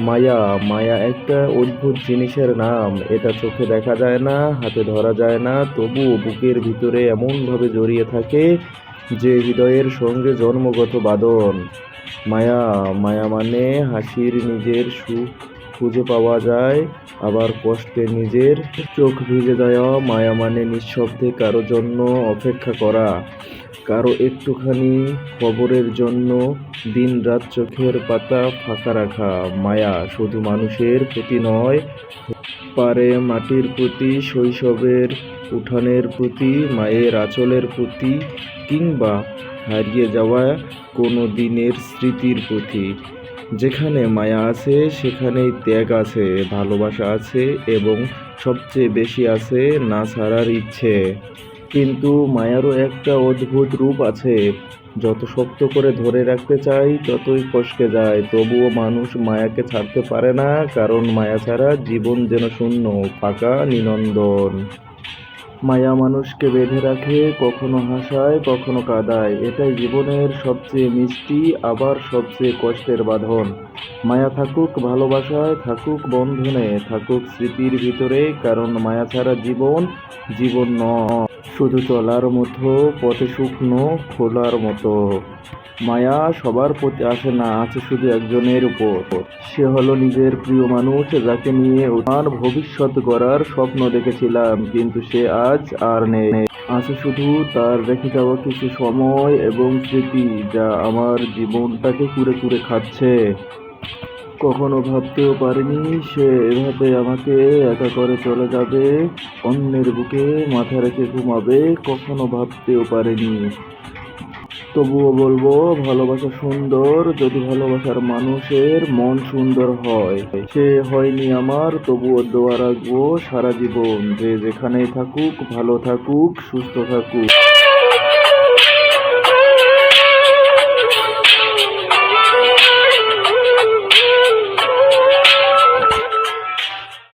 মায়া মায়া একটা অদ্ভুত জিনিসের নাম। এটা চোখে দেখা যায় না, হাতে ধরা যায় না, তবু বুকের ভিতরে এমনভাবে জড়িয়ে থাকে যে হৃদয়ের সঙ্গে জন্মগত বাদন মায়া মায়া মানে হাসির নিজের সুখ। খুঁজে পাওয়া যায়। আবার কষ্টে নিজের চোখ ভিজে দেওয়া মায়া মানে নিঃশব্দে কারও জন্য অপেক্ষা করা, কারও একটুখানি খবরের জন্য দিনরাত চোখের পাতা ফাঁকা রাখা। মায়া শুধু মানুষের প্রতি নয়, পারে মাটির প্রতি, শৈশবের উঠানের প্রতি, মায়ের আঁচলের প্রতি, কিংবা হারিয়ে যাওয়া কোনো দিনের স্মৃতির প্রতি। যেখানে মায়া আছে, সেখানেই ত্যাগ আছে, ভালোবাসা আছে এবং সবচেয়ে বেশি আছে না ছাড়ার ইচ্ছে। কিন্তু মায়ারও একটা অদ্ভুত রূপ আছে। যত শক্ত করে ধরে রাখতে চাই, ততই ফসকে যায়। তবুও মানুষ মায়াকে ছাড়তে পারে না, কারণ মায়া ছাড়া জীবন যেন শূন্য, ফাঁকা নিনন্দন মায়া মানুষকে বেঁধে রাখে, কখনো হাসায়, কখনো কাদায়। এটাই জীবনের সবচেয়ে মিষ্টি, আবার সবচেয়ে কষ্টের বাঁধন। মায়া থাকুক ভালোবাসায়, থাকুক বন্ধনে, থাকুক স্মৃতির ভিতরে, কারণ মায়া ছাড়া জীবন জীবন ন শুধু চলার মতো, পথে শুকনো, খোলার মতো। মায়া সবার প্রতি আসে না, আছে শুধু একজনের উপর। সে হলো নিজের প্রিয় মানুষ, যাকে নিয়ে আমার ভবিষ্যৎ গড়ার স্বপ্ন দেখেছিলাম, কিন্তু সে আজ আর নেই। আছে শুধু তার রেখে যাওয়া কিছু সময় এবং স্মৃতি, যা আমার জীবনটাকে কুড়ে কুড়ে খাচ্ছে। কখনো ভাবতেও পারিনি, সে এভাবে আমাকে একা করে চলে যাবে, অন্যের বুকে মাথা রেখে ঘুমাবে, কখনো ভাবতেও পারিনি। তবুও বলব, ভালোবাসা সুন্দর, যদি ভালোবাসার মানুষের মন সুন্দর হয়। সে হয়নি আমার, তবুও দোয়া রাখব সারা জীবন, যে যেখানেই থাকুক, ভালো থাকুক, সুস্থ থাকুক।